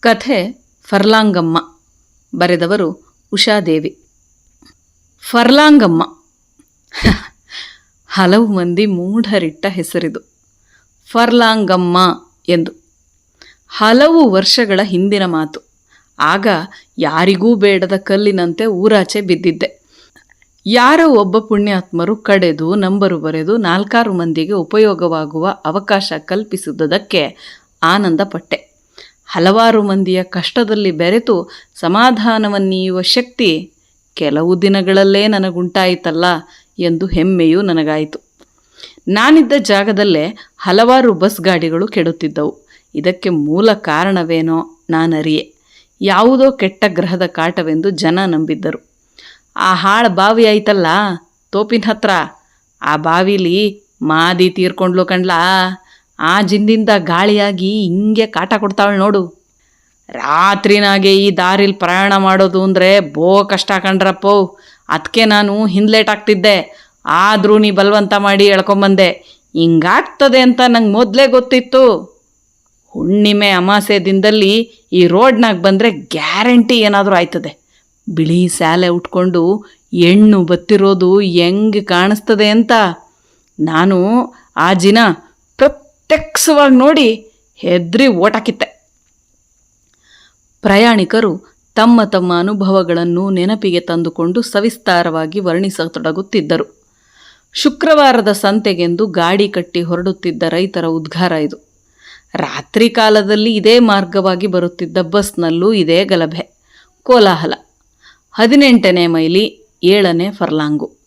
ಕಥೆ ಫರ್ಲಾಂಗಮ್ಮ ಬರೆದವರು ಉಷಾದೇವಿ. ಫರ್ಲಾಂಗಮ್ಮ. ಹಲವು ಮಂದಿ ಮೂಢರಿಟ್ಟ ಹೆಸರಿದು. ಫರ್ಲಾಂಗಮ್ಮ ಎಂದು. ಹಲವು ವರ್ಷಗಳ ಹಿಂದಿನ ಮಾತು. ಆಗ ಯಾರಿಗೂ ಬೇಡದ ಕಲ್ಲಿನಂತೆ ಊರಾಚೆ ಬಿದ್ದಿದ್ದೆ. ಯಾರೋ ಒಬ್ಬ ಪುಣ್ಯಾತ್ಮರು ಕಡೆದು, ನಂಬರು ಬರೆದು, ನಾಲ್ಕಾರು ಮಂದಿಗೆ ಉಪಯೋಗವಾಗುವ ಅವಕಾಶ ಕಲ್ಪಿಸಿದುದಕ್ಕೆ ಆನಂದಪಟ್ಟೆ. ಹಲವಾರು ಮಂದಿಯ ಕಷ್ಟದಲ್ಲಿ ಬೆರೆತು ಸಮಾಧಾನವನ್ನೀಯುವ ಶಕ್ತಿ ಕೆಲವು ದಿನಗಳಲ್ಲೇ ನನಗುಂಟಾಯಿತಲ್ಲ ಎಂದು ಹೆಮ್ಮೆಯೂ ನನಗಾಯಿತು. ನಾನಿದ್ದ ಜಾಗದಲ್ಲೇ ಹಲವಾರು ಬಸ್ ಗಾಡಿಗಳು ಕೆಡುತ್ತಿದ್ದವು. ಇದಕ್ಕೆ ಮೂಲ ಕಾರಣವೇನೋ ನಾನರಿಯೆ. ಯಾವುದೋ ಕೆಟ್ಟ ಗ್ರಹದ ಕಾಟವೆಂದು ಜನ ನಂಬಿದ್ದರು. ಆ ಹಾಳ ಬಾವಿ ಆಯ್ತಲ್ಲ ತೋಪಿನ ಹತ್ರ. ಆ ಬಾವಿಲಿ ಮಾದಿ ತೀರ್ಕೊಂಡ್ಲು ಕಣ್ಲಾ ಆ ಜಿಂದಿಂದ ಗಾಳಿಯಾಗಿ ಹಿಂಗೆ ಕಾಟ ಕೊಡ್ತಾವಳು ನೋಡು. ರಾತ್ರಿನಾಗೆ ಈ ದಾರಿಲಿ ಪ್ರಯಾಣ ಮಾಡೋದು ಅಂದರೆ ಬೋ ಕಷ್ಟ ಕಂಡ್ರಪ್ಪೋ ಅದಕ್ಕೆ ನಾನು ಹಿಂದ್ಲೇಟ್ ಆಗ್ತಿದ್ದೆ. ಆದರೂ ನೀ ಬಲವಂತ ಮಾಡಿ ಎಳ್ಕೊಂಬಂದೆ. ಹಿಂಗಾಗ್ತದೆ ಅಂತ ನಂಗೆ ಮೊದಲೇ ಗೊತ್ತಿತ್ತು. ಹುಣ್ಣಿಮೆ ಅಮಾಸೆ ದಿನದಲ್ಲಿ ಈ ರೋಡ್ನಾಗ ಬಂದರೆ ಗ್ಯಾರಂಟಿ ಏನಾದರೂ ಆಯ್ತದೆ. ಬಿಳಿ ಸ್ಯಾಲೆ ಉಟ್ಕೊಂಡು ಹೆಣ್ಣು ಬತ್ತಿರೋದು ಹೆಂಗೆ ಕಾಣಿಸ್ತದೆ ಅಂತ. ನಾನು ಆ ದಿನ ಪ್ರತ್ಯಕ್ಷವಾಗಿ ನೋಡಿ ಹೆದ್ರಿ ಓಟಾಕಿತ್ತೆ. ಪ್ರಯಾಣಿಕರು ತಮ್ಮ ತಮ್ಮ ಅನುಭವಗಳನ್ನು ನೆನಪಿಗೆ ತಂದುಕೊಂಡು ಸವಿಸ್ತಾರವಾಗಿ ವರ್ಣಿಸತೊಡಗುತ್ತಿದ್ದರು. ಶುಕ್ರವಾರದ ಸಂತೆಗೆಂದು ಗಾಡಿ ಕಟ್ಟಿ ಹೊರಡುತ್ತಿದ್ದ ರೈತರ ಉದ್ಗಾರ ಇದು. ರಾತ್ರಿ ಕಾಲದಲ್ಲಿ ಇದೇ ಮಾರ್ಗವಾಗಿ ಬರುತ್ತಿದ್ದ ಬಸ್ನಲ್ಲೂ ಇದೇ ಗಲಭೆ. ಕೋಲಾಹಲ. ಹದಿನೆಂಟನೇ ಮೈಲಿ ಏಳನೇ ಫರ್ಲಾಂಗು.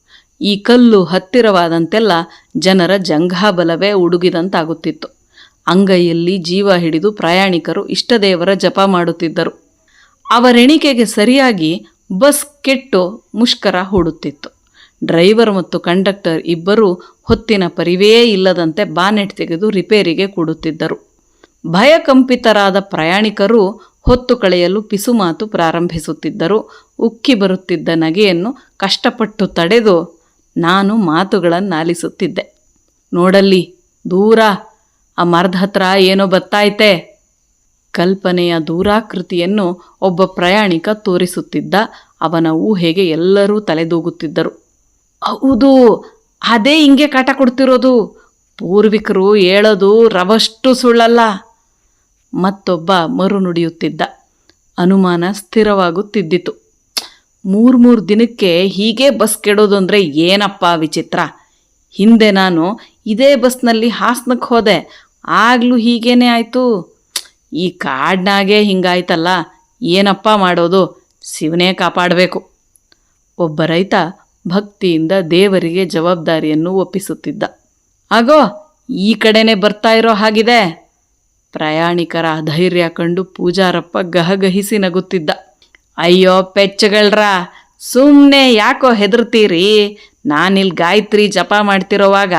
ಈ ಕಲ್ಲು ಹತ್ತಿರವಾದಂತೆಲ್ಲ ಜನರ ಜಂಘಾಬಲವೇ ಉಡುಗಿದಂತಾಗುತ್ತಿತ್ತು. ಅಂಗೈಯಲ್ಲಿ ಜೀವ ಹಿಡಿದು ಪ್ರಯಾಣಿಕರು ಇಷ್ಟದೇವರ ಜಪ ಮಾಡುತ್ತಿದ್ದರು. ಅವರೆಣಿಕೆಗೆ ಸರಿಯಾಗಿ ಬಸ್ ಕೆಟ್ಟು ಮುಷ್ಕರ ಹೂಡುತ್ತಿತ್ತು. ಡ್ರೈವರ್ ಮತ್ತು ಕಂಡಕ್ಟರ್ ಇಬ್ಬರೂ ಹೊತ್ತಿನ ಪರಿವೇ ಇಲ್ಲದಂತೆ ಬಾನೆಟ್ ತೆಗೆದು ರಿಪೇರಿಗೆ ಕೂಡುತ್ತಿದ್ದರು. ಭಯಕಂಪಿತರಾದ ಪ್ರಯಾಣಿಕರು ಹೊತ್ತು ಕಳೆಯಲು ಪಿಸುಮಾತು ಪ್ರಾರಂಭಿಸುತ್ತಿದ್ದರು. ಉಕ್ಕಿ ಬರುತ್ತಿದ್ದ ನಗೆಯನ್ನು ಕಷ್ಟಪಟ್ಟು ತಡೆದು ನಾನು ಮಾತುಗಳನ್ನಾಲಿಸುತ್ತಿದ್ದೆ. ನೋಡಲ್ಲಿ, ದೂರ, ಆ ಮರದ ಹತ್ರ ಏನೋ ಬತ್ತಾಯ್ತೆ. ಕಲ್ಪನೆಯ ದೂರಾಕೃತಿಯನ್ನು ಒಬ್ಬ ಪ್ರಯಾಣಿಕ ತೋರಿಸುತ್ತಿದ್ದ. ಅವನ ಊಹೆಗೆ ಎಲ್ಲರೂ ತಲೆದೂಗುತ್ತಿದ್ದರು. ಹೌದು, ಅದೇ ಹಿಂಗೆ ಕಾಟ ಕೊಡ್ತಿರೋದು. ಪೂರ್ವಿಕರು ಹೇಳೋದು ರವಷ್ಟು ಸುಳ್ಳಲ್ಲ. ಮತ್ತೊಬ್ಬ ಮರು ನುಡಿಯುತ್ತಿದ್ದ. ಅನುಮಾನ ಸ್ಥಿರವಾಗುತ್ತಿದ್ದಿತು. ಮೂರು ಮೂರು ದಿನಕ್ಕೆ ಹೀಗೆ ಬಸ್ ಕೆಡೋದು ಅಂದರೆ ಏನಪ್ಪ ವಿಚಿತ್ರ. ಹಿಂದೆ ನಾನು ಇದೇ ಬಸ್ನಲ್ಲಿ ಹಾಸನಕ್ಕೆ ಹೋದೆ. ಆಗಲೂ ಹೀಗೇನೆ ಆಯಿತು. ಈ ಕಾಡ್ನಾಗೆ ಹಿಂಗಾಯ್ತಲ್ಲ. ಏನಪ್ಪ ಮಾಡೋದು? ಶಿವನೇ ಕಾಪಾಡಬೇಕು. ಒಬ್ಬ ರೈತ ಭಕ್ತಿಯಿಂದ ದೇವರಿಗೆ ಜವಾಬ್ದಾರಿಯನ್ನು ಒಪ್ಪಿಸುತ್ತಿದ್ದ. ಆಗೋ ಈ ಕಡೆನೇ ಬರ್ತಾ ಇರೋ ಹಾಗಿದೆ. ಪ್ರಯಾಣಿಕರ ಅಧೈರ್ಯ ಕಂಡು ಪೂಜಾರಪ್ಪ ಗಹಗಹಿಸಿ ನಗುತ್ತಿದ್ದ. ಅಯ್ಯೋ ಪೆಚ್ಚಗಳ್ರ ಸುಮ್ಮನೆ ಯಾಕೋ ಹೆದರ್ತೀರಿ ನಾನಿಲ್ಲಿ ಗಾಯತ್ರಿ ಜಪ ಮಾಡ್ತಿರೋವಾಗ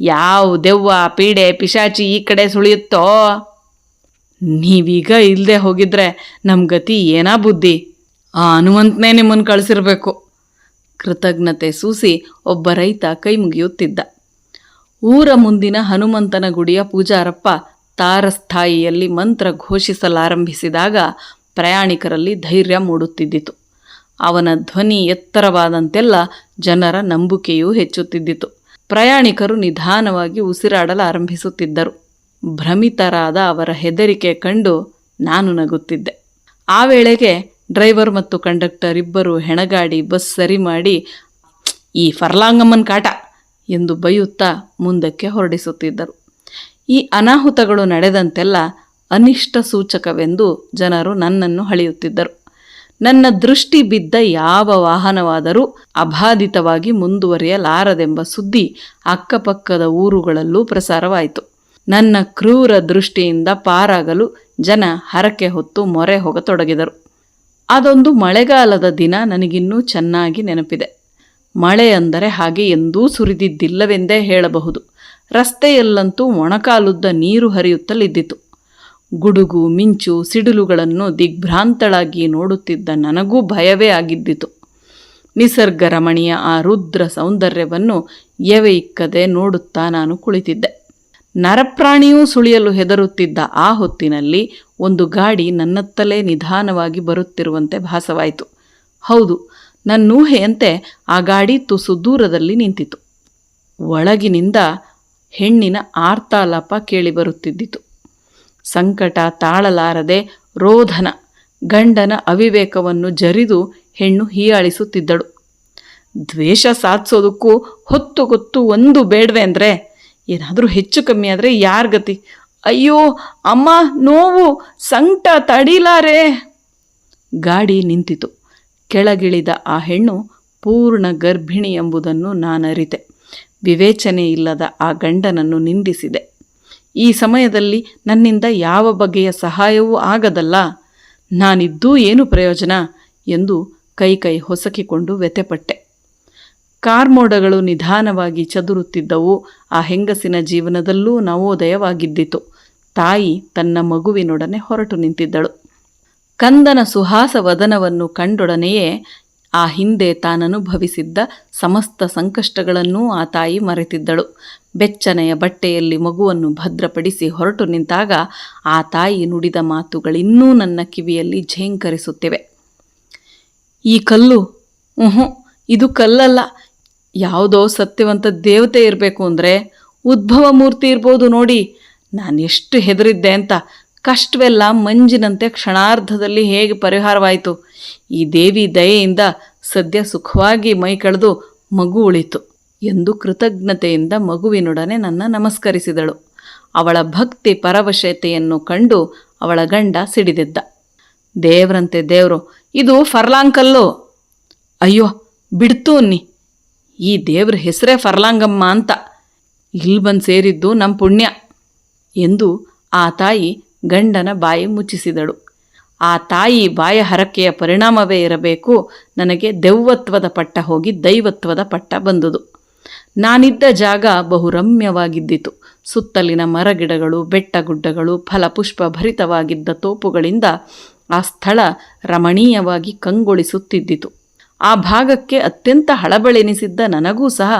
ಯಾವ ದೆವ್ವ, ಪೀಡೆ, ಪಿಶಾಚಿ ಈ ಕಡೆ ಸುಳಿಯುತ್ತೋ? ನೀವೀಗ ಇಲ್ಲದೆ ಹೋಗಿದ್ರೆ ನಮ್ಮ ಗತಿ ಏನಾ ಬುದ್ಧಿ? ಆ ಹನುಮಂತನೇ ನಿಮ್ಮನ್ನು ಕಳಿಸಿರ್ಬೇಕು. ಕೃತಜ್ಞತೆ ಸೂಸಿ ಒಬ್ಬ ರೈತ ಕೈ ಮುಗಿಯುತ್ತಿದ್ದ. ಊರ ಮುಂದಿನ ಹನುಮಂತನ ಗುಡಿಯ ಪೂಜಾರಪ್ಪ ತಾರಸ್ಥಾಯಿಯಲ್ಲಿ ಮಂತ್ರ ಘೋಷಿಸಲಾರಂಭಿಸಿದಾಗ ಪ್ರಯಾಣಿಕರಲ್ಲಿ ಧೈರ್ಯ ಮೂಡುತ್ತಿದ್ದಿತು. ಅವನ ಧ್ವನಿ ಎತ್ತರವಾದಂತೆಲ್ಲ ಜನರ ನಂಬಿಕೆಯೂ ಹೆಚ್ಚುತ್ತಿದ್ದಿತು. ಪ್ರಯಾಣಿಕರು ನಿಧಾನವಾಗಿ ಉಸಿರಾಡಲಾರಂಭಿಸುತ್ತಿದ್ದರು ಭ್ರಮಿತರಾದ ಅವರ ಹೆದರಿಕೆ ಕಂಡು ನಾನು ನಗುತ್ತಿದ್ದೆ. ಆ ವೇಳೆಗೆ ಡ್ರೈವರ್ ಮತ್ತು ಕಂಡಕ್ಟರ್ ಇಬ್ಬರು ಹೆಣಗಾಡಿ ಬಸ್ ಸರಿ ಮಾಡಿ, ಈ ಫರ್ಲಾಂಗಮ್ಮನ್ ಕಾಟ ಎಂದು ಬೈಯುತ್ತಾ ಮುಂದಕ್ಕೆ ಹೊರಡಿಸುತ್ತಿದ್ದರು. ಈ ಅನಾಹುತಗಳು ನಡೆದಂತೆಲ್ಲ ಅನಿಷ್ಟ ಸೂಚಕವೆಂದು ಜನರು ನನ್ನನ್ನು ಹಳೆಯುತ್ತಿದ್ದರು ನನ್ನ ದೃಷ್ಟಿ ಬಿದ್ದ ಯಾವ ವಾಹನವಾದರೂ ಅಬಾಧಿತವಾಗಿ ಮುಂದುವರಿಯಲಾರದೆಂಬ ಸುದ್ದಿ ಅಕ್ಕಪಕ್ಕದ ಊರುಗಳಲ್ಲೂ ಪ್ರಸಾರವಾಯಿತು. ನನ್ನ ಕ್ರೂರ ದೃಷ್ಟಿಯಿಂದ ಪಾರಾಗಲು ಜನ ಹರಕೆ ಹೊತ್ತು ಮೊರೆ ಹೋಗತೊಡಗಿದರು. ಅದೊಂದು ಮಳೆಗಾಲದ ದಿನ ನನಗಿನ್ನೂ ಚೆನ್ನಾಗಿ ನೆನಪಿದೆ. ಮಳೆ ಅಂದರೆ ಹಾಗೆ ಎಂದೂ ಸುರಿದಿದ್ದಿಲ್ಲವೆಂದೇ ಹೇಳಬಹುದು. ರಸ್ತೆಯಲ್ಲಂತೂ ಮೊಣಕಾಲುದ್ದ ನೀರು ಹರಿಯುತ್ತಲಿದ್ದಿತು. ಗುಡುಗು, ಮಿಂಚು, ಸಿಡಿಲುಗಳನ್ನು ದಿಗ್ಭ್ರಾಂತಳಾಗಿ ನೋಡುತ್ತಿದ್ದ ನನಗೂ ಭಯವೇ ಆಗಿದ್ದಿತು. ನಿಸರ್ಗ ರಮಣೀಯ ಆ ರುದ್ರ ಸೌಂದರ್ಯವನ್ನು ಎವೆ ಇಕ್ಕದೆ ನೋಡುತ್ತಾ ನಾನು ಕುಳಿತಿದ್ದೆ. ನರಪ್ರಾಣಿಯೂ ಸುಳಿಯಲು ಹೆದರುತ್ತಿದ್ದ ಆ ಹೊತ್ತಿನಲ್ಲಿ ಒಂದು ಗಾಡಿ ನನ್ನತ್ತಲೇ ನಿಧಾನವಾಗಿ ಬರುತ್ತಿರುವಂತೆ ಭಾಸವಾಯಿತು. ಹೌದು, ನನ್ನೂಹೆಯಂತೆ ಆ ಗಾಡಿ ತುಸು ದೂರದಲ್ಲಿ ನಿಂತಿತು. ಒಳಗಿನಿಂದ ಹೆಣ್ಣಿನ ಆರ್ತಾಲಾಪ ಕೇಳಿಬರುತ್ತಿದ್ದಿತು. ಸಂಕಟ ತಾಳಲಾರದೆ ರೋಧನ, ಗಂಡನ ಅವಿವೇಕವನ್ನು ಜರಿದು ಹೆಣ್ಣು ಹೀಯಾಳಿಸುತ್ತಿದ್ದಳು. ದ್ವೇಷ ಸಾಧಿಸೋದಕ್ಕೂ ಹೊತ್ತು ಗೊತ್ತು ಒಂದು ಬೇಡವೆ ಅಂದರೆ ಏನಾದರೂ ಹೆಚ್ಚು ಕಮ್ಮಿ ಆದರೆ ಯಾರ ಗತಿ? ಅಯ್ಯೋ, ಅಮ್ಮ, ನೋವು, ಸಂಕಟ ತಡಿಲಾರೆ. ಗಾಡಿ ನಿಂತಿತು. ಕೆಳಗಿಳಿದ ಆ ಹೆಣ್ಣು ಪೂರ್ಣ ಗರ್ಭಿಣಿ ಎಂಬುದನ್ನು ನಾನರಿತೆ. ವಿವೇಚನೆ ಇಲ್ಲದ ಆ ಗಂಡನನ್ನು ನಿಂದಿಸಿದೆ. ಈ ಸಮಯದಲ್ಲಿ ನನ್ನಿಂದ ಯಾವ ಬಗೆಯ ಸಹಾಯವೂ ಆಗದಲ್ಲ. ನಾನಿದ್ದೂ ಏನು ಪ್ರಯೋಜನ ಎಂದು ಕೈ ಕೈ ಹೊಸಕಿಕೊಂಡು ವ್ಯಥೆಪಟ್ಟೆ. ಕಾರ್ಮೋಡಗಳು ನಿಧಾನವಾಗಿ ಚದುರುತ್ತಿದ್ದವು. ಆ ಹೆಂಗಸಿನ ಜೀವನದಲ್ಲೂ ನವೋದಯವಾಗಿದ್ದಿತು. ತಾಯಿ ತನ್ನ ಮಗುವಿನೊಡನೆ ಹೊರಟು ನಿಂತಿದ್ದಳು. ಕಂದನ ಸುಹಾಸ ವದನವನ್ನು ಕಂಡೊಡನೆಯೇ ಆ ಹಿಂದೆ ತಾನನುಭವಿಸಿದ್ದ ಸಮಸ್ತ ಸಂಕಷ್ಟಗಳನ್ನೂ ಆ ತಾಯಿ ಮರೆತಿದ್ದಳು. ಬೆಚ್ಚನೆಯ ಬಟ್ಟೆಯಲ್ಲಿ ಮಗುವನ್ನು ಭದ್ರಪಡಿಸಿ ಹೊರಟು ನಿಂತಾಗ ಆ ತಾಯಿ ನುಡಿದ ಮಾತುಗಳಿನ್ನೂ ನನ್ನ ಕಿವಿಯಲ್ಲಿ ಝೇಂಕರಿಸುತ್ತಿವೆ. ಈ ಕಲ್ಲು ಹ್ಞೂ ಇದು ಕಲ್ಲಲ್ಲ. ಯಾವುದೋ ಸತ್ಯವಂತ ದೇವತೆ ಇರಬೇಕು ಅಂದರೆ ಉದ್ಭವ ಮೂರ್ತಿ ಇರ್ಬೋದು ನೋಡಿ. ನಾನು ಎಷ್ಟು ಹೆದರಿದ್ದೆ ಅಂತ ಕಷ್ಟವೆಲ್ಲ ಮಂಜಿನಂತೆ ಕ್ಷಣಾರ್ಧದಲ್ಲಿ ಹೇಗೆ ಪರಿಹಾರವಾಯಿತು? ಈ ದೇವಿ ದಯೆಯಿಂದ ಸದ್ಯ ಸುಖವಾಗಿ ಮೈ ಕಳೆದು ಮಗು ಉಳಿತು ಎಂದು ಕೃತಜ್ಞತೆಯಿಂದ ಮಗುವಿನೊಡನೆ ನನ್ನ ನಮಸ್ಕರಿಸಿದಳು. ಅವಳ ಭಕ್ತಿ ಪರವಶತೆಯನ್ನು ಕಂಡು ಅವಳ ಗಂಡ ಸಿಡಿದಿದ್ದ. ದೇವ್ರಂತೆ ದೇವ್ರು, ಇದು ಫರ್ಲಾಂಕಲ್ಲು? ಅಯ್ಯೋ, ಬಿಡ್ತು ಅನ್ನಿ. ಈ ದೇವ್ರ ಹೆಸರೇ ಫರ್ಲಾಂಗಮ್ಮ ಅಂತ. ಇಲ್ಲಿ ಬಂದು ಸೇರಿದ್ದು ನಮ್ಮ ಪುಣ್ಯ ಎಂದು ಆ ತಾಯಿ ಗಂಡನ ಬಾಯಿ ಮುಚ್ಚಿಸಿದಳು. ಆ ತಾಯಿ ಬಾಯ ಹರಕೆಯ ಪರಿಣಾಮವೇ ಇರಬೇಕು. ನನಗೆ ದೆವ್ವತ್ವದ ಪಟ್ಟ ಹೋಗಿ ದೈವತ್ವದ ಪಟ್ಟ ಬಂದುದು. ನಾನಿದ್ದ ಜಾಗ ಬಹು ರಮ್ಯವಾಗಿದ್ದಿತು ಸುತ್ತಲಿನ ಮರಗಿಡಗಳು, ಬೆಟ್ಟಗುಡ್ಡಗಳು ಫಲಪುಷ್ಪ ಭರಿತವಾಗಿದ್ದ ತೋಪುಗಳಿಂದ ಆ ಸ್ಥಳ ರಮಣೀಯವಾಗಿ ಕಂಗೊಳಿಸುತ್ತಿದ್ದಿತು. ಆ ಭಾಗಕ್ಕೆ ಅತ್ಯಂತ ಹಳಬಳೆನಿಸಿದ್ದ ನನಗೂ ಸಹ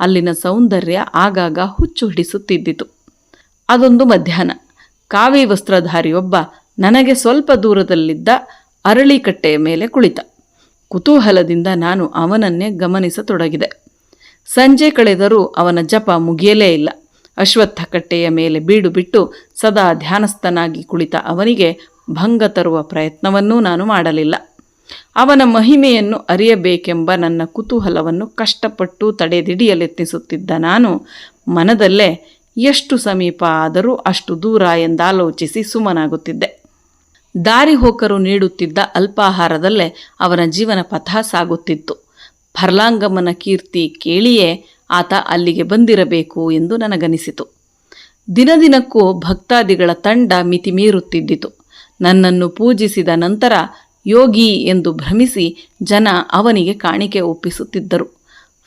ಅಲ್ಲಿನ ಸೌಂದರ್ಯ ಆಗಾಗ ಹುಚ್ಚು ಹಿಡಿಸುತ್ತಿದ್ದಿತು ಅದೊಂದು ಮಧ್ಯಾಹ್ನ. ಕಾವಿ ವಸ್ತ್ರಧಾರಿಯೊಬ್ಬ ನನಗೆ ಸ್ವಲ್ಪ ದೂರದಲ್ಲಿದ್ದ ಅರಳಿಕಟ್ಟೆಯ ಮೇಲೆ ಕುಳಿತ. ಕುತೂಹಲದಿಂದ ನಾನು ಅವನನ್ನೇ ಗಮನಿಸತೊಡಗಿದೆ. ಸಂಜೆ ಕಳೆದರೂ ಅವನ ಜಪ ಮುಗಿಯಲೇ ಇಲ್ಲ. ಅಶ್ವತ್ಥ ಕಟ್ಟೆಯ ಮೇಲೆ ಬೀಡು ಬಿಟ್ಟು ಸದಾ ಧ್ಯಾನಸ್ಥನಾಗಿ ಕುಳಿತ ಅವನಿಗೆ ಭಂಗ ತರುವ ಪ್ರಯತ್ನವನ್ನೂ ನಾನು ಮಾಡಲಿಲ್ಲ. ಅವನ ಮಹಿಮೆಯನ್ನು ಅರಿಯಬೇಕೆಂಬ ನನ್ನ ಕುತೂಹಲವನ್ನು ಕಷ್ಟಪಟ್ಟು ತಡೆದಿಡಿಯಲೆತ್ನಿಸುತ್ತಿದ್ದ ನಾನು ಮನದಲ್ಲೇ ಎಷ್ಟು ಸಮೀಪ ಆದರೂ ಅಷ್ಟು ದೂರ ಎಂದಾಲೋಚಿಸಿ ಸುಮ್ಮನಾಗುತ್ತಿದ್ದೆ. ದಾರಿ ಹೋಕರು ನೀಡುತ್ತಿದ್ದ ಅಲ್ಪಾಹಾರದಲ್ಲೇ ಅವನ ಜೀವನ ಪಥ ಸಾಗುತ್ತಿತ್ತು. ಫರ್ಲಾಂಗಮ್ಮನ ಕೀರ್ತಿ ಕೇಳಿಯೇ ಆತ ಅಲ್ಲಿಗೆ ಬಂದಿರಬೇಕು ಎಂದು ನನಗನಿಸಿತು. ದಿನದಿನಕ್ಕೂ ಭಕ್ತಾದಿಗಳ ತಂಡ ಮಿತಿ ಮೀರುತ್ತಿದ್ದಿತು. ನನ್ನನ್ನು ಪೂಜಿಸಿದ ನಂತರ ಯೋಗಿ ಎಂದು ಭ್ರಮಿಸಿ ಜನ ಅವನಿಗೆ ಕಾಣಿಕೆ ಒಪ್ಪಿಸುತ್ತಿದ್ದರು.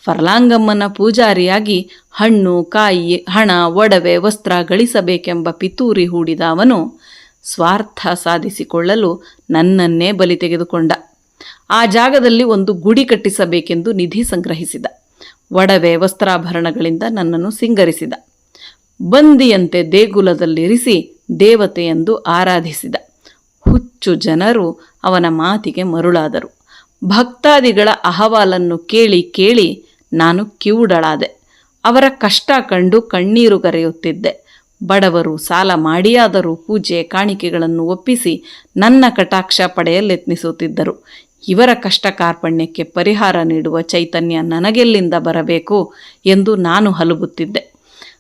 ಫರ್ಲಾಂಗಮ್ಮನ ಪೂಜಾರಿಯಾಗಿ ಹಣ್ಣು, ಕಾಯಿ, ಹಣ, ಒಡವೆ, ವಸ್ತ್ರ ಗಳಿಸಬೇಕೆಂಬ ಪಿತೂರಿ ಹೂಡಿದ ಅವನು ಸ್ವಾರ್ಥ ಸಾಧಿಸಿಕೊಳ್ಳಲು ನನ್ನನ್ನೇ ಬಲಿ ತೆಗೆದುಕೊಂಡ. ಆ ಜಾಗದಲ್ಲಿ ಒಂದು ಗುಡಿ ಕಟ್ಟಿಸಬೇಕೆಂದು ನಿಧಿ ಸಂಗ್ರಹಿಸಿದ. ಒಡವೆ ವಸ್ತ್ರಾಭರಣಗಳಿಂದ ನನ್ನನ್ನು ಸಿಂಗರಿಸಿದ. ಬಂದಿಯಂತೆ ದೇಗುಲದಲ್ಲಿರಿಸಿ ದೇವತೆಯೆಂದು ಆರಾಧಿಸಿದ. ಹುಚ್ಚು ಜನರು ಅವನ ಮಾತಿಗೆ ಮರುಳಾದರು. ಭಕ್ತಾದಿಗಳ ಅಹವಾಲನ್ನು ಕೇಳಿ ಕೇಳಿ ನಾನು ಕಿವುಡಳಾದೆ. ಅವರ ಕಷ್ಟ ಕಂಡು ಕಣ್ಣೀರು ಕರೆಯುತ್ತಿದ್ದೆ. ಬಡವರು ಸಾಲ ಮಾಡಿಯಾದರೂ ಪೂಜೆ ಕಾಣಿಕೆಗಳನ್ನು ಒಪ್ಪಿಸಿ ನನ್ನ ಕಟಾಕ್ಷ ಪಡೆಯಲೆತ್ನಿಸುತ್ತಿದ್ದರು. ಇವರ ಕಷ್ಟ ಕಾರ್ಪಣ್ಯಕ್ಕೆ ಪರಿಹಾರ ನೀಡುವ ಚೈತನ್ಯ ನನಗೆಲ್ಲಿಂದ ಬರಬೇಕು ಎಂದು ನಾನು ಹಲುಬುತ್ತಿದ್ದೆ.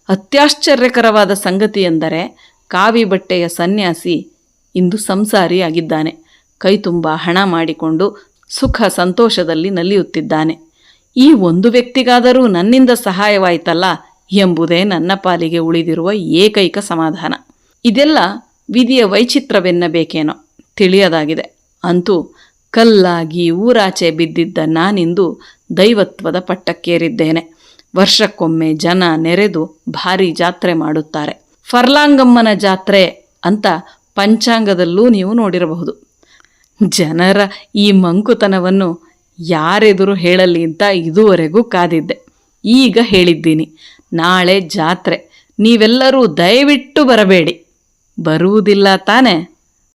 ಅತ್ಯಾಶ್ಚರ್ಯಕರವಾದ ಸಂಗತಿಯೆಂದರೆ ಕಾವಿ ಬಟ್ಟೆಯ ಸನ್ಯಾಸಿ ಇಂದು ಸಂಸಾರಿಯಾಗಿದ್ದಾನೆ. ಕೈತುಂಬ ಹಣ ಮಾಡಿಕೊಂಡು ಸುಖ ಸಂತೋಷದಲ್ಲಿ ನಲಿಯುತ್ತಿದ್ದಾನೆ. ಈ ಒಂದು ವ್ಯಕ್ತಿಗಾದರೂ ನನ್ನಿಂದ ಸಹಾಯವಾಯಿತಲ್ಲ ಎಂಬುದೇ ನನ್ನ ಪಾಲಿಗೆ ಉಳಿದಿರುವ ಏಕೈಕ ಸಮಾಧಾನ. ಇದೆಲ್ಲ ವಿಧಿಯ ವೈಚಿತ್ರವೆನ್ನಬೇಕೇನೋ ತಿಳಿಯದಾಗಿದೆ. ಅಂತೂ ಕಲ್ಲಾಗಿ ಊರಾಚೆ ಬಿದ್ದಿದ್ದ ನಾನಿಂದು ದೈವತ್ವದ ಪಟ್ಟಕ್ಕೇರಿದ್ದೇನೆ. ವರ್ಷಕ್ಕೊಮ್ಮೆ ಜನ ನೆರೆದು ಭಾರಿ ಜಾತ್ರೆ ಮಾಡುತ್ತಾರೆ. ಫರ್ಲಾಂಗಮ್ಮನ ಜಾತ್ರೆ ಅಂತ ಪಂಚಾಂಗದಲ್ಲೂ ನೀವು ನೋಡಿರಬಹುದು. ಜನರ ಈ ಮಂಕುತನವನ್ನು ಯಾರೆದುರು ಹೇಳಲಿ ಅಂತ ಇದುವರೆಗೂ ಕಾದಿದ್ದೆ. ಈಗ ಹೇಳಿದ್ದೀನಿ. ನಾಳೆ ಜಾತ್ರೆ. ನೀವೆಲ್ಲರೂ ದಯವಿಟ್ಟು ಬರಬೇಡಿ. ಬರುವುದಿಲ್ಲ ತಾನೆ?